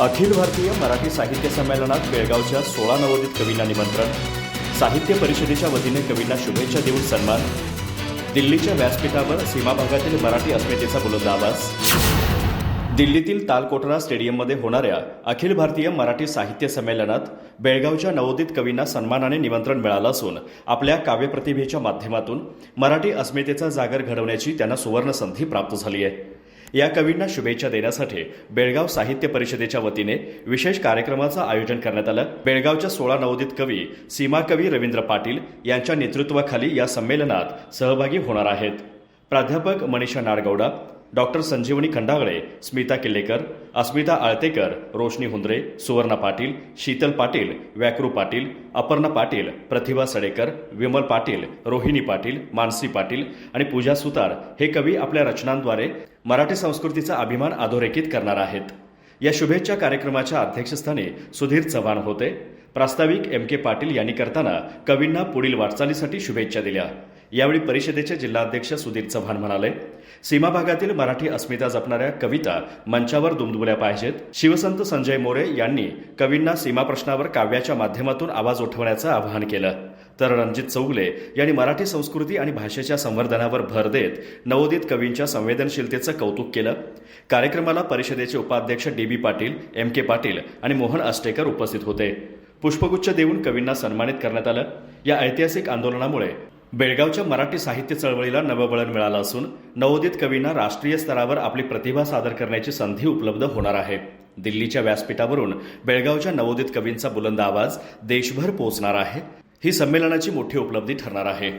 अखिल भारतीय मराठी साहित्य संमेलनात बेळगावच्या सोळा नवोदित कवींना निमंत्रण साहित्य परिषदेच्या वतीने कवींना शुभेच्छा देऊन सन्मान दिल्लीच्या व्यासपीठावर सीमाभागातील मराठी अस्मितेचा बुलंद आवाज दिल्लीतील तालकोटरा स्टेडियममध्ये होणाऱ्या अखिल भारतीय मराठी साहित्य संमेलनात बेळगावच्या नवोदित कवींना सन्मानाने निमंत्रण मिळालं असून आपल्या काव्यप्रतिभेच्या माध्यमातून मराठी अस्मितेचा जागर घडवण्याची त्यांना सुवर्ण संधी प्राप्त झाली आहे. या कवींना शुभेच्छा देण्यासाठी बेळगाव साहित्य परिषदेच्या वतीने विशेष कार्यक्रमाचं आयोजन करण्यात आलं. बेळगावच्या सोळा नवोदित कवी सीमा कवी रवींद्र पाटील यांच्या नेतृत्वाखाली या संमेलनात सहभागी होणार आहेत. प्राध्यापक मनीषा नाडगौडा डॉक्टर संजीवनी खंडागळे स्मिता किल्लेकर अस्मिता आळतेकर रोशनी हुंद्रे सुवर्णा पाटील शीतल पाटील व्याकरू पाटील अपर्णा पाटील प्रतिभा सडेकर विमल पाटील रोहिणी पाटील मानसी पाटील आणि पूजा सुतार हे कवी आपल्या रचनांद्वारे मराठी संस्कृतीचा अभिमान अधोरेखित करणार आहेत. या शुभेच्छा कार्यक्रमाच्या अध्यक्षस्थानी सुधीर चव्हाण होते. प्रास्ताविक एम के पाटील यांनी करताना कवींना पुढील वाटचालीसाठी शुभेच्छा दिल्या. यावेळी परिषदेचे जिल्हाध्यक्ष सुधीर चव्हाण म्हणाले सीमा भागातील मराठी अस्मिता जपणाऱ्या कविता मंचावर दुमदुमल्या पाहिजेत. शिवसंत संजय मोरे यांनी कवींना सीमा प्रश्नावर काव्याच्या माध्यमातून आवाज उठवण्याचं आवाहन केलं. तर रणजित चौगले यांनी मराठी संस्कृती आणि भाषेच्या संवर्धनावर भर देत नवोदित कवींच्या संवेदनशीलतेचं कौतुक केलं. कार्यक्रमाला परिषदेचे उपाध्यक्ष D B Patil M K Patil आणि मोहन आष्टेकर उपस्थित होते. पुष्पगुच्छ देऊन कवींना सन्मानित करण्यात आलं. या ऐतिहासिक आंदोलनामुळे बेळगावच्या मराठी साहित्य चळवळीला नवबळण मिळालं असून नवोदित कवींना राष्ट्रीय स्तरावर आपली प्रतिभा सादर करण्याची संधी उपलब्ध होणार आहे. दिल्लीच्या व्यासपीठावरून बेळगावच्या नवोदित कवींचा बुलंद आवाज देशभर पोहोचणार आहे. ही संमेलनाची मोठी उपलब्धी ठरणार आहे.